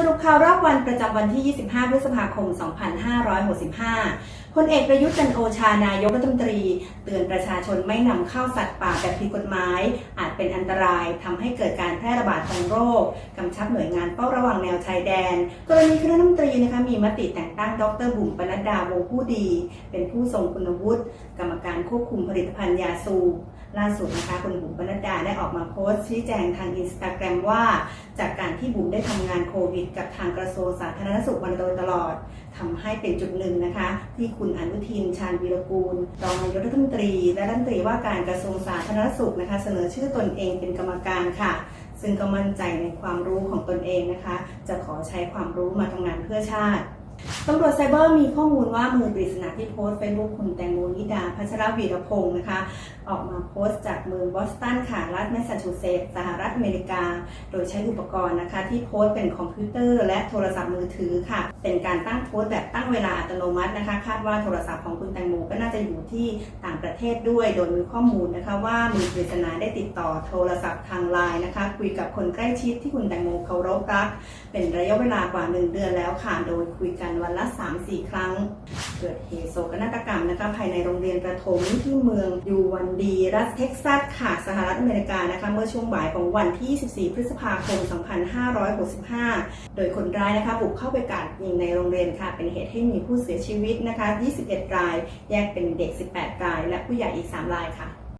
สรุปข่าวรอบวันประจำวันที่ 25 พฤษภาคม 2565 พลเอกประยุทธ์จันโอชานายกรัฐมนตรี เตือนประชาชนไม่นำเข้าสัตว์ป่าแบบผิดกฎหมาย อาจเป็นอันตรายทำให้เกิดการแพร่ระบาดของโรคกำชับหน่วยงานเฝ้าระวังแนวชายแดน กรณีคณะรัฐมนตรีนะคะมีมติแต่งตั้งดรบุ๋มปนัดดาวงผู้ดี เป็นผู้ทรงคุณวุฒิกรรมการควบคุมผลิตภัณฑ์ยาสูบล่าสุดนะคะคุณบุ๋มปนัดดาได้ออกมาโพสต์ชี้แจงทางอินสตาแกรมว่า จากการที่บุ๋มได้ทำงานโควิด กับทางกระทรวงสาธารณสุขมาโดยตลอดทำให้เป็นจุดหนึ่งนะคะ ที่คุณอนุทินชาญวีรกูลรองนายกรัฐมนตรี และรัฐมนตรีว่าการกระทรวงสาธารณสุขนะคะ เสนอชื่อตนเองเป็นกรรมการค่ะ ซึ่งก็มั่นใจในความรู้ของตนเองนะคะ จะขอใช้ความรู้มาทำงานเพื่อชาติ ตำรวจไซเบอร์มีข้อมูลว่ามือปริศนาที่โพสต์เฟซบุ๊กคุณแตงโมนิดาพัชรวีรพงศ์นะคะ ออกมาโพสต์จากเมืองบอสตันค่ะรัฐแมสซาชูเซตส์สหรัฐอเมริกา โดยใช้อุปกรณ์นะคะ ที่โพสต์เป็นคอมพิวเตอร์ และโทรศัพท์มือถือค่ะ เป็นการตั้งโพสต์แบบตั้งเวลาอัตโนมัตินะคะ คาดว่าโทรศัพท์ของคุณแตงโมก็น่าจะอยู่ที่ต่างประเทศด้วย โดยมีข้อมูลนะคะ ว่ามือปริศนาได้ติดต่อโทรศัพท์ทางไลน์นะคะ คุยกับคนใกล้ชิดที่คุณแตงโมเคารพรัก เป็นระยะเวลากว่า 1 เดือนแล้วค่ะ โดยคุยกันวันละ 3-4 ครั้ง เกิดเหตุโศกนาฏกรรมนะคะภายในโรงเรียนประถมที่เมืองยูวันดี รัฐเท็กซัสค่ะสหรัฐอเมริกานะคะเมื่อช่วงบ่ายของวันที่ 24 พฤษภาคม 2565 โดยคนร้ายนะคะบุกเข้าไปกราดยิงในโรงเรียนค่ะ เป็นเหตุให้มีผู้เสียชีวิตนะคะ 21 ราย แยกเป็นเด็ก 18 ราย และผู้ใหญ่อีก 3 รายค่ะ